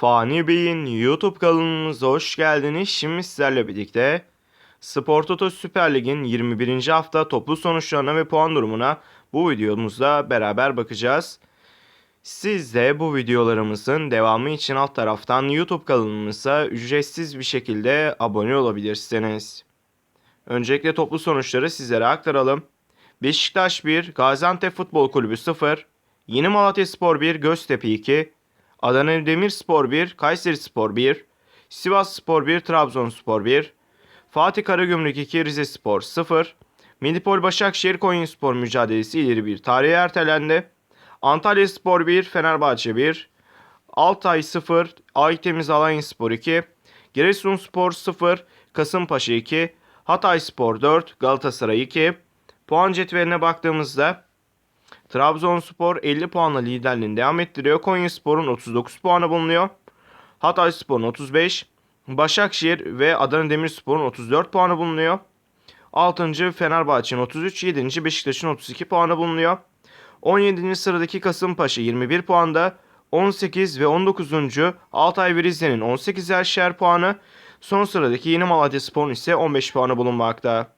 Fani Bey'in YouTube kanalımıza hoş geldiniz. Şimdi sizlerle birlikte Spor Toto Süper Lig'in 21. hafta toplu sonuçlarına ve puan durumuna bu videomuzda beraber bakacağız. Siz de bu videolarımızın devamı için alt taraftan YouTube kanalımıza ücretsiz bir şekilde abone olabilirsiniz. Öncelikle toplu sonuçları sizlere aktaralım. Beşiktaş 1, Gaziantep Futbol Kulübü 0, Yeni Malatya Spor 1, Göztepe 2, Adana Demirspor 1, Kayseri Spor 1, Sivas Spor 1, Trabzonspor 1, Fatih Karagümrük 2, Rize Spor 0, Medipol Başakşehir Konyaspor mücadelesi ileri bir tarihe ertelendi. Antalya Spor 1, Fenerbahçe 1, Altay 0, Aytemiz Alanyaspor 2, Giresunspor 0, Kasımpaşa 2, Hatay Spor 4, Galatasaray 2. Puan cetveline baktığımızda Trabzonspor 50 puanla liderliğini devam ettiriyor. Konyaspor'un 39 puanı bulunuyor. Hatayspor'un 35, Başakşehir ve Adana Demirspor'un 34 puanı bulunuyor. 6. Fenerbahçe'nin 33, 7. Beşiktaş'ın 32 puanı bulunuyor. 17. sıradaki Kasımpaşa 21 puanda, 18 ve 19. Altay ve Rize'nin 18'er puanı, son sıradaki Yeni Malatya Spor'un ise 15 puanı bulunmakta.